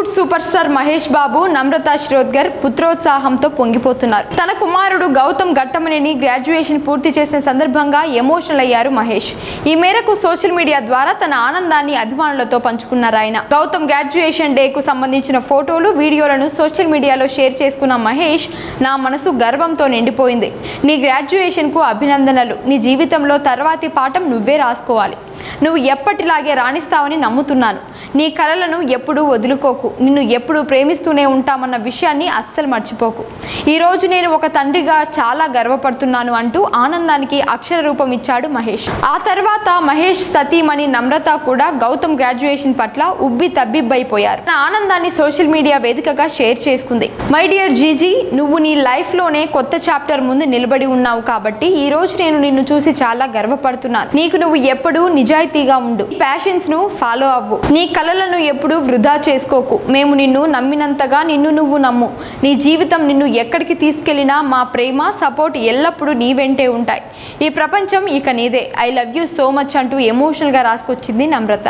Bollywood super star Mahesh Babu Namrata Shirodkar పుత్రోత్సాహంతో పొంగిపోతున్నారు. తన కుమారుడు గౌతమ్ ఘట్టమనేని గ్రాడ్యుయేషన్ పూర్తి చేసిన సందర్భంగా ఎమోషనల్ అయ్యారు మహేష్. ఈ మేరకు సోషల్ మీడియా ద్వారా తన ఆనందాన్ని అభిమానులతో పంచుకున్నారు ఆయన. గౌతమ్ గ్రాడ్యుయేషన్ డేకు సంబంధించిన ఫోటోలు వీడియోలను సోషల్ మీడియాలో షేర్ చేసుకున్న మహేష్ నా మనసు గర్వంతో నిండిపోయింది. నీ గ్రాడ్యుయేషన్కు అభినందనలు. నీ జీవితంలో తర్వాతి పాఠం నువ్వే రాసుకోవాలి. నువ్వు ఎప్పటిలాగే రాణిస్తావని నమ్ముతున్నాను. నీ కలలను ఎప్పుడూ వదులుకోకు. నిన్ను ఎప్పుడూ ప్రేమిస్తూనే ఉంటామన్న విషయాన్ని అస్సలు మర్చిపోకు. ఈరోజు నేను ఒక తండ్రిగా చాలా గర్వపడుతున్నాను అంటూ ఆనందానికి అక్షర రూపం ఇచ్చాడు మహేష్. ఆ తర్వాత మహేష్ సతీమణి నమ్రత కూడా గౌతమ్ గ్రాడ్యుయేషన్ పట్ల ఉబ్బి తబ్బిబ్బైపోయారు. నా ఆనందాన్ని సోషల్ మీడియా వేదికగా షేర్ చేసుకుంది. మై డియర్ జీజీ నువ్వు నీ లైఫ్లోనే కొత్త చాప్టర్ ముందు నిలబడి ఉన్నావు కాబట్టి ఈ రోజు నేను నిన్ను చూసి చాలా గర్వపడుతున్నాను. నీకు నువ్వు ఎప్పుడూ నిజాయితీగా ఉండు. ప్యాషన్స్ను ఫాలో అవ్వు. నీ కలలను ఎప్పుడూ వృధా చేసుకోకు. మేము నిన్ను నమ్మినంతగా నిన్ను నువ్వు నమ్ము. నీ జీవితం నిన్ను ఎక్కడికి తీసుకెళ్ళినా మా ప్రేమ సపోర్ట్ ఎల్లప్పుడూ నీ వెంటే ఉంటాయి. ఈ ప్రపంచం ఇక నీదే. I love you so much అంటూ ఎమోషనల్గా రాసుకొచ్చింది నమ్రత.